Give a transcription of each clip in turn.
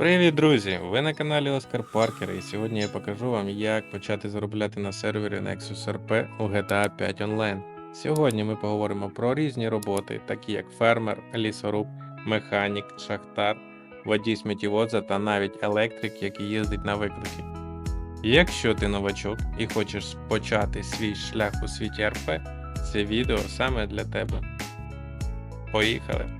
Привіт, друзі! Ви на каналі Оскар Паркер, і сьогодні я покажу вам, як почати заробляти на сервері Nexus RP у GTA 5 Online. Сьогодні ми поговоримо про різні роботи, такі як фермер, лісоруб, механік, шахтар, водій сміттєвоза та навіть електрик, який їздить на виклики. Якщо ти новачок і хочеш почати свій шлях у світі РП, це відео саме для тебе. Поїхали!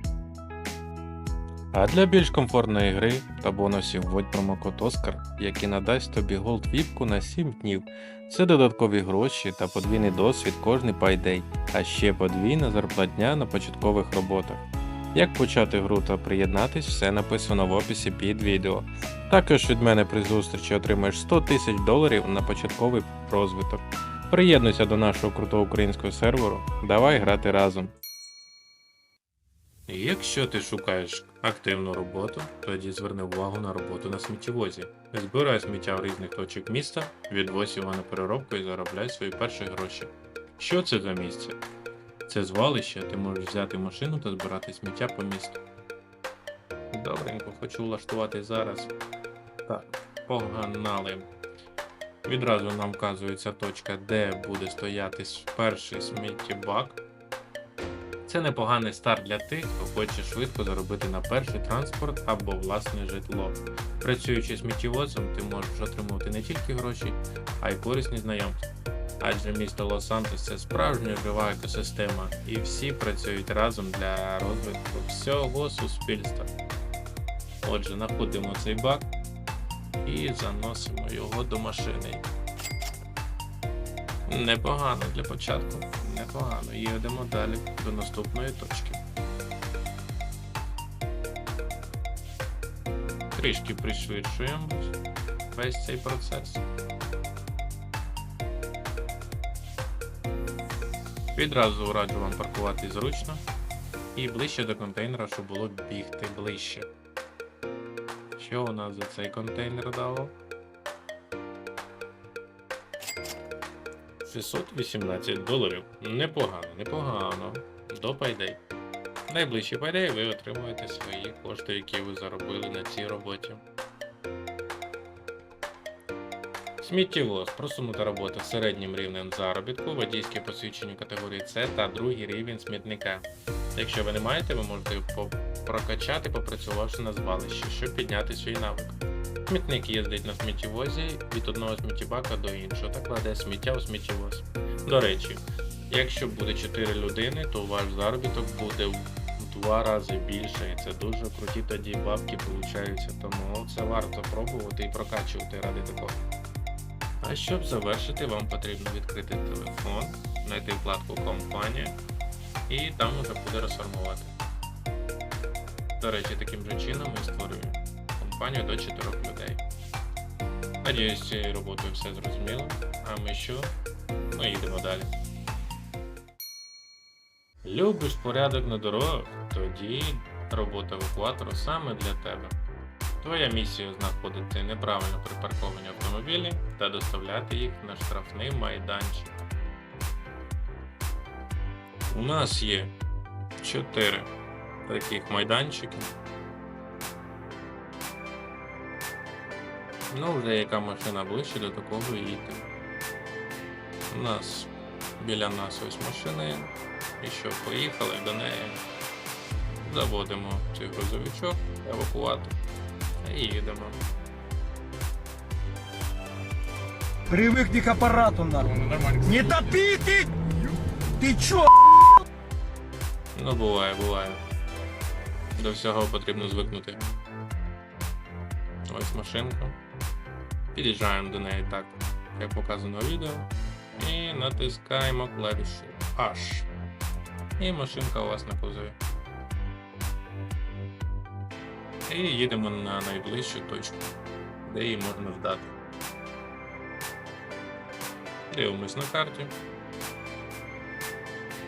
А для більш комфортної гри та бонусів вводь промокод Оскар, який надасть тобі голд віпку на 7 днів. Це додаткові гроші та подвійний досвід кожний пайдей, а ще подвійна зарплатня на початкових роботах. Як почати гру та приєднатись, все написано в описі під відео. Також від мене при зустрічі отримаєш 100 тисяч доларів на початковий розвиток. Приєднуйся до нашого крутого українського серверу, давай грати разом. Якщо ти шукаєш активну роботу, тоді зверни увагу на роботу на сміттєвозі. Збирай сміття в різних точок міста, відвозь його на переробку і заробляй свої перші гроші. Що це за місце? Це звалище, ти можеш взяти машину та збирати сміття по місту. Добренько, хочу влаштувати зараз. Так, погнали. Відразу нам вказується точка, де буде стояти перший сміттєбак. Це непоганий старт для тих, хто хоче швидко заробити на перший транспорт або власне житло. Працюючи сміттєвозом, ти можеш отримувати не тільки гроші, а й корисні знайомства. Адже місто Лос-Сантос це справжня жива екосистема, і всі працюють разом для розвитку всього суспільства. Отже, знаходимо цей бак і заносимо його до машини. Непогано для початку. Непогано. Їдемо далі до наступної точки. Трішки пришвидшуємо весь цей процес. Відразу раджу вам паркувати зручно і ближче до контейнера, щоб було бігти ближче. Що у нас за цей контейнер дало? 618 доларів. Непогано, непогано. До Payday. Найближчий Payday ви отримуєте свої кошти, які ви заробили на цій роботі. Сміттєвоз. Просунута робота середнім рівнем заробітку, водійське посвідчення категорії С та другий рівень смітника. Якщо ви не маєте, ви можете прокачати, попрацювавши на звалищі, щоб підняти свій навик. Смітник їздить на сміттєвозі від одного сміттєбака до іншого та кладе сміття у сміттєвоз. До речі, якщо буде 4 людини, то ваш заробіток буде в два рази більше, і це дуже круті тоді бабки получаються, тому це варто пробувати і прокачувати ради такого. А щоб завершити, вам потрібно відкрити телефон, знайти вкладку Компанія і там уже буде розформувати. До речі, таким же чином ми створюємо компанію до 4 людей. Надіюсь, з цією роботою все зрозуміло. А ми що? Ми їдемо далі. Любиш порядок на дорогах? Тоді робота евакуатору саме для тебе. Твоя місія знаходити неправильно припарковані автомобілі та доставляти їх на штрафний майданчик. У нас є 4 таких майданчики. Ну, вже яка машина ближче до такого їде. У нас біля нас ось машини. І що, поїхали до неї. Заводимо цей грузовичок, евакуатор. І їдемо. Привыкни к аппарату, нахуй. Не топи ты! Ты чё? Ну, буває, буває. До всього потрібно звикнути. Ось машинка. Під'їжджаємо до неї так, як показано в відео. І натискаємо клавішу H. І машинка у вас на кузові. І їдемо на найближчу точку, де її можна здати. Дивимось на карті.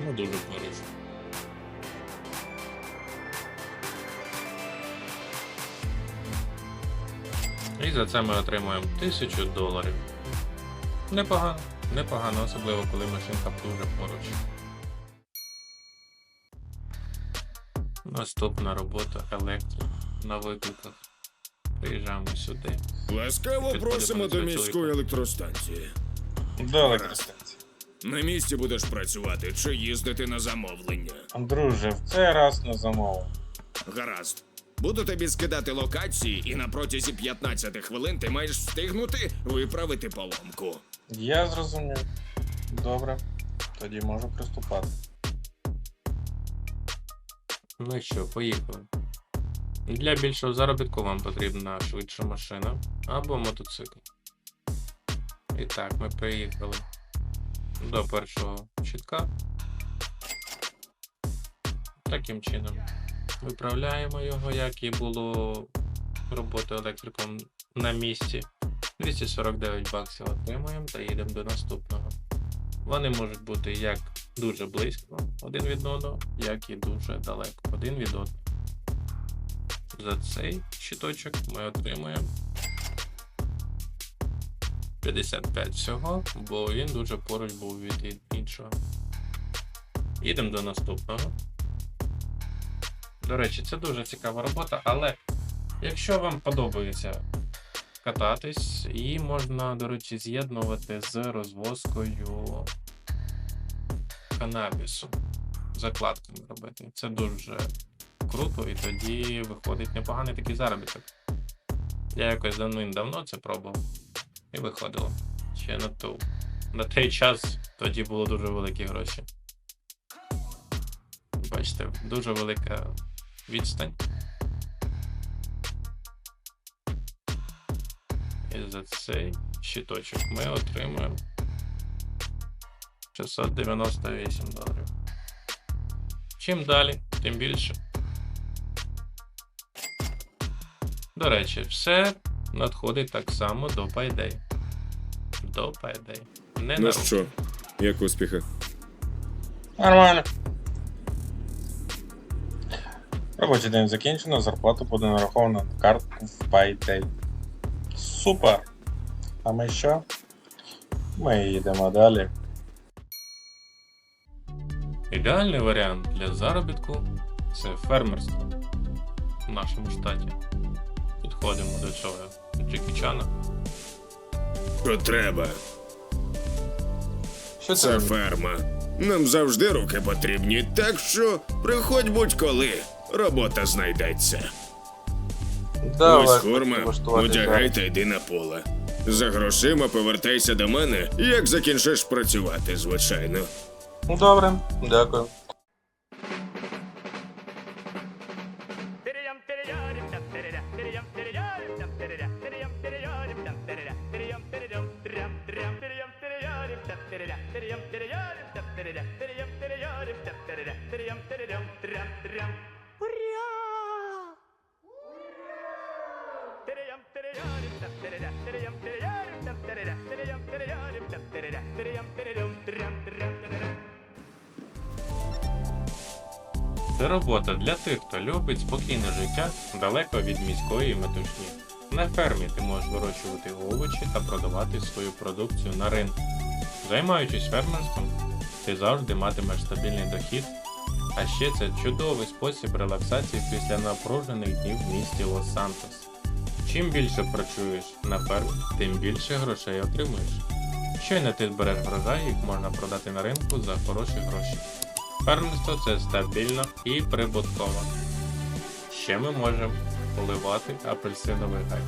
Ну, дуже поруч. І за це ми отримуємо 1000 доларів. Непогано, непогано, особливо коли машинка дуже поруч. Наступна робота електрик на викликах. Приїжджаємо сюди. Ласкаво просимо до міської електростанції. До електростанції. На місці будеш працювати чи їздити на замовлення. Друже, в цей раз на замову. Гаразд. Буду тобі скидати локації, і на протязі 15 хвилин ти маєш встигнути виправити поломку. Я зрозумів. Добре. Тоді можу приступати. Ну що, поїхали. Для більшого заробітку вам потрібна швидша машина або мотоцикл. І так, ми приїхали до першого щитка. Таким чином. Виправляємо його, як і було роботи електриком на місці. 249 баксів отримуємо та їдемо до наступного. Вони можуть бути як дуже близько один від одного, як і дуже далеко один від одного. За цей щиточок ми отримуємо 55 всього, бо він дуже поруч був від іншого. Їдемо до наступного. До речі, це дуже цікава робота, але якщо вам подобається кататись, і можна, до речі, з'єднувати з розвозкою канабісу. Закладками робити. Це дуже круто, і тоді виходить непоганий такий заробіток. Я якось давним-давно це пробував і виходило. Ще на ту. На той час тоді було дуже великі гроші. Бачите, дуже велика відстань. І за цей щиточок ми отримуємо 698 доларів. Чим далі, тим більше. До речі, все надходить так само до Payday. До Payday. Не на Ну руки. що, як успіхи? Нормально. Робочий день закінчено, зарплата буде нарахована на картку в Payday. Супер! А ми що? Ми їдемо далі. Ідеальний варіант для заробітку це фермерство в нашому штаті. Підходимо до цього Джекі Чана. Що треба? Що Це ферма. Нам завжди руки потрібні, так що приходь будь-коли. Робота знайдеться. Ось форма, одягайте, йди на поле. За грошима повертайся до мене, як закінчиш працювати, звичайно. Добре, дякую. Це робота для тих, хто любить спокійне життя далеко від міської метушні. На фермі ти можеш вирощувати овочі та продавати свою продукцію на ринку. Займаючись фермерством, ти завжди матимеш стабільний дохід, а ще це чудовий спосіб релаксації після напружених днів в місті Лос-Сантос. Чим більше працюєш на фермі, тим більше грошей отримуєш. Щойно ти збереш врожай, їх можна продати на ринку за хороші гроші. Фермерство це стабільно і прибутково. Ще ми можемо поливати апельсиновий гай.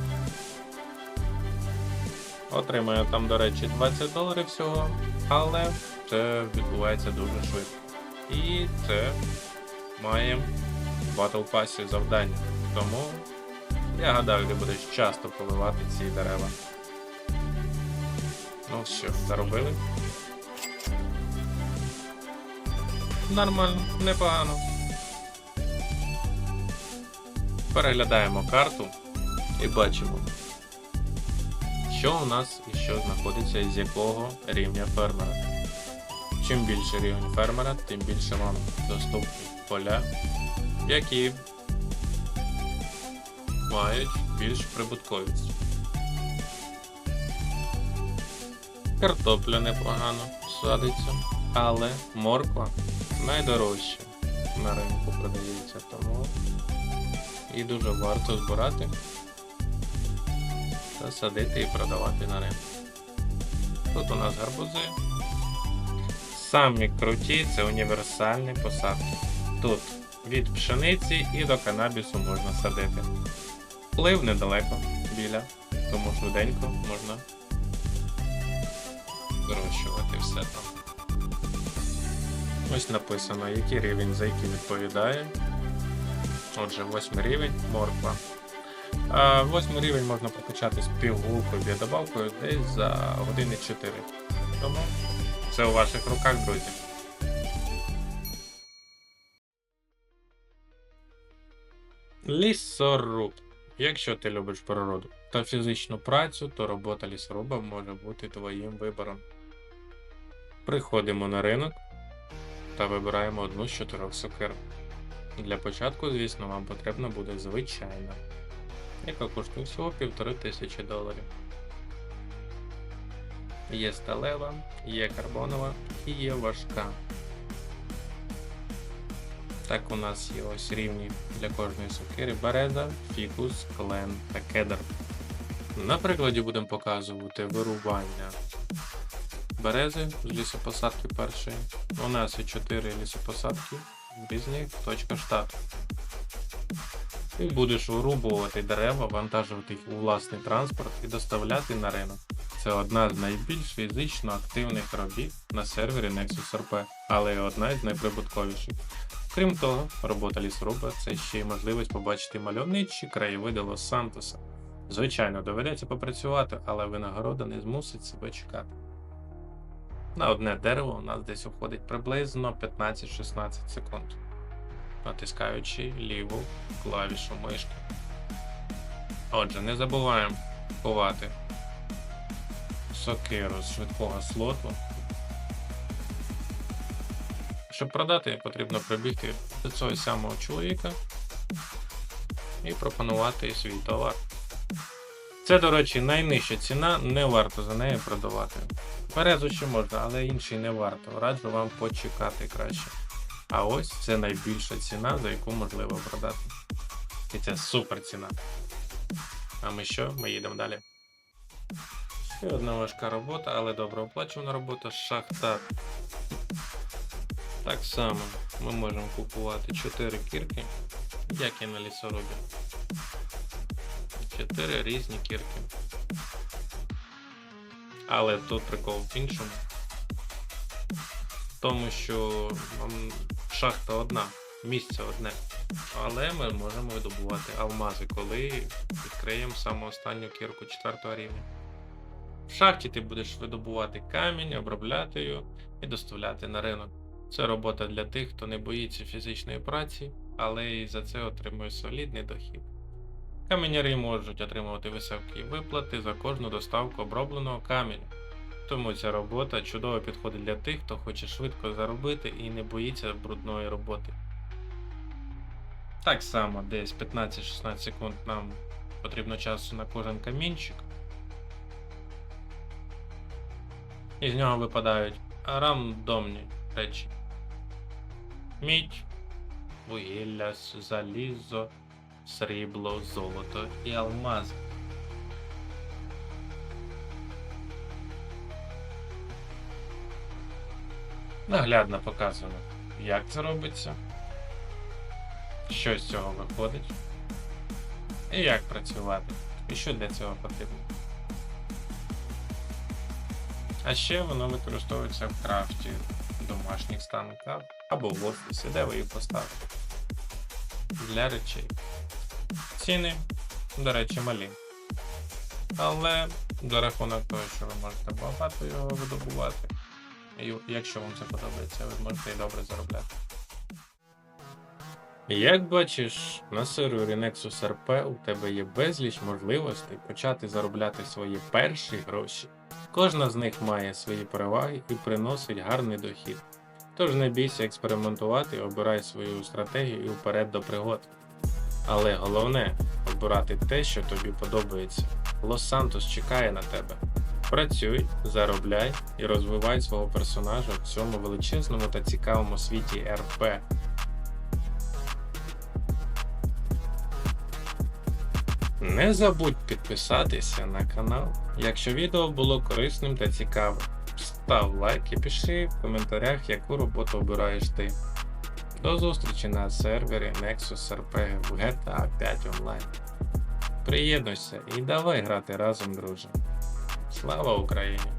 Отримаю там, до речі, 20 доларів всього, але це відбувається дуже швидко. І це маємо в Battle Pass завдання. Тому я гадаю, ти будеш часто поливати ці дерева. Ну що, заробили? Нормально, непогано. Переглядаємо карту і бачимо, що у нас і що знаходиться з якого рівня фермера. Чим більше рівень фермера, тим більше вам доступні поля, які мають більш прибутковість. Картопля непогано садиться, але морква найдорожча на ринку продається, тому і дуже варто збирати та садити і продавати на ринку. Тут у нас гарбузи. Самі круті це універсальні посадки. Тут від пшениці і до канабісу можна садити. Вплив недалеко біля, тому швиденько можна вирощувати все там. Ось написано, який рівень за який відповідає. Отже, восьмий рівень морква. Восьмий рівень можна прокачати з пігулкою біодобавкою десь за години 4. Тому це у ваших руках, друзі. Лісоруб. Якщо ти любиш природу та фізичну працю, то робота лісоруба може бути твоїм вибором. Приходимо на ринок та вибираємо одну з чотирьох сокир. Для початку, звісно, вам потрібна буде звичайна, яка коштує всього півтори тисячі доларів. Є сталева, є карбонова і є важка. Так у нас є ось рівні для кожної сокири береза, фікус, клен та кедр. На прикладі будемо показувати вирубання берези з лісопосадки першої. У нас є 4 лісопосадки в різних точках штату. Ти будеш вирубувати дерева, вантажувати їх у власний транспорт і доставляти на ринок. Це одна з найбільш фізично активних робіт на сервері Nexus RP, але й одна з найприбутковіших. Крім того, робота лісоруба це ще й можливість побачити мальовничі краєвиди Лос-Сантоса. Звичайно, доведеться попрацювати, але винагорода не змусить себе чекати. На одне дерево у нас десь уходить приблизно 15-16 секунд, натискаючи ліву клавішу мишки. Отже, не забуваємо ховати сокиру з швидкого слоту. Щоб продати, потрібно прибігти до цього самого чоловіка і пропонувати свій товар. Це, до речі, найнижча ціна, не варто за неї продавати. Березу ще можна, але інший не варто. Раджу вам почекати краще. А ось це найбільша ціна, за яку можливо продати. І це супер ціна. А ми що? Ми їдемо далі. Ще одна важка робота, але добре оплачувана робота шахтар. Так само ми можемо купувати 4 кірки, як і на лісорубі. 4 різні кірки. Але тут прикол в іншому. Тому, що шахта одна, місце одне. Але ми можемо видобувати алмази, коли відкриємо саму останню кірку 4 рівня. В шахті ти будеш видобувати камінь, обробляти його і доставляти на ринок. Це робота для тих, хто не боїться фізичної праці, але і за це отримує солідний дохід. Каменяри можуть отримувати високі виплати за кожну доставку обробленого каменю. Тому ця робота чудово підходить для тих, хто хоче швидко заробити і не боїться брудної роботи. Так само, десь 15-16 секунд нам потрібно часу на кожен камінчик. І з нього випадають рандомні речі. Мідь, вугілля, залізо, срібло, золото і алмази. Наглядно показано, як це робиться, що з цього виходить, і як працювати, і що для цього потрібно. А ще воно використовується в крафті домашніх станках або в офісі, де ви їх поставите. Для речей. Ціни, до речі, малі. Але за рахунок того, що ви можете багато його видобувати, і якщо вам це подобається, ви можете і добре заробляти. Як бачиш, на сервері Nexus RP у тебе є безліч можливостей почати заробляти свої перші гроші. Кожна з них має свої переваги і приносить гарний дохід. Тож не бійся експериментувати, обирай свою стратегію і вперед до пригод. Але головне обирати те, що тобі подобається. Лос-Сантос чекає на тебе. Працюй, заробляй і розвивай свого персонажа в цьому величезному та цікавому світі РП. Не забудь підписатися на канал, якщо відео було корисним та цікавим. Став лайк і пиши в коментарях, яку роботу обираєш ти. До зустрічі на сервері Nexus RPG в GTA 5 онлайн. Приєднуйся і давай грати разом, друже. Слава Україні!